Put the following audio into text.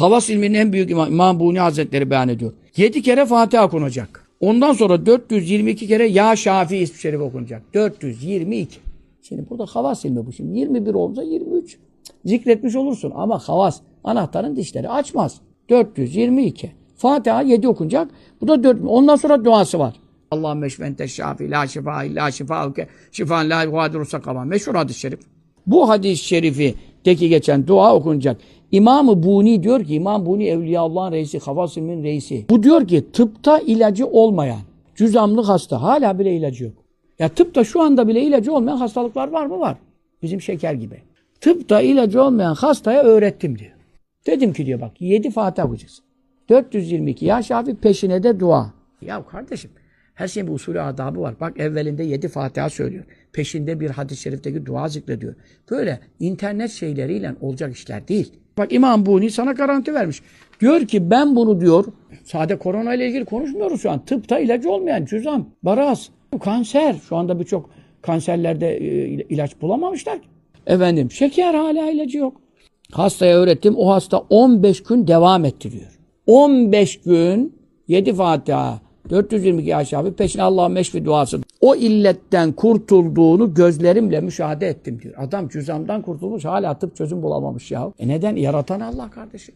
Havas ilminin en büyük imam, İmam Buni Hazretleri beyan ediyor. 7 kere Fatiha okunacak. Ondan sonra 422 kere Ya Şafi ismi şerif okunacak. 422. Şimdi burada havas ilmi bu. Şimdi 21 olsa 23. Zikretmiş olursun ama havas anahtarın dişleri açmaz. 422. Fatiha 7 okunacak. Bu da 4. Ondan sonra duası var. Allahümme eşvente şafi la şifa illa şifauke şifan la yuhadiru sakama. Meşhur hadis-i şerif. Bu hadis-i şerifi deki geçen dua okunacak. İmam-ı Buni diyor ki, İmam Buni Evliyaullah'ın reisi, Havas reisi. Bu diyor ki tıpta ilacı olmayan cüzamlı hasta hala bile ilacı yok. Ya tıpta şu anda bile ilacı olmayan hastalıklar var mı? Var. Bizim şeker gibi. Tıpta ilacı olmayan hastaya öğrettim diyor. Dedim ki diyor bak 7 Fatiha okuyacaksın. 422 ya Şafi peşine de dua. Ya kardeşim her şeyin bir usulü adabı var. Bak evvelinde 7 Fatiha söylüyor. Peşinde bir hadis-i şerifteki dua zikrediyor. Böyle internet şeyleriyle olacak işler değil. Bak İmam Buni sana garanti vermiş. Diyor ki ben bunu diyor, sade korona ile ilgili konuşmuyoruz şu an. Tıpta ilacı olmayan cüzam, baraz, kanser. Şu anda birçok kanserlerde e, ilaç bulamamışlar. Efendim şeker hala ilacı yok. Hastaya öğrettim. O hasta 15 gün devam ettiriyor. 15 gün 7 Fatiha, 422 aşağı peşine Allah'ın meşfi duası. O illetten kurtulduğunu gözlerimle müşahede ettim diyor. Adam cüzamdan kurtulmuş hala tıp çözüm bulamamış ya. E neden? Yaratan Allah kardeşim.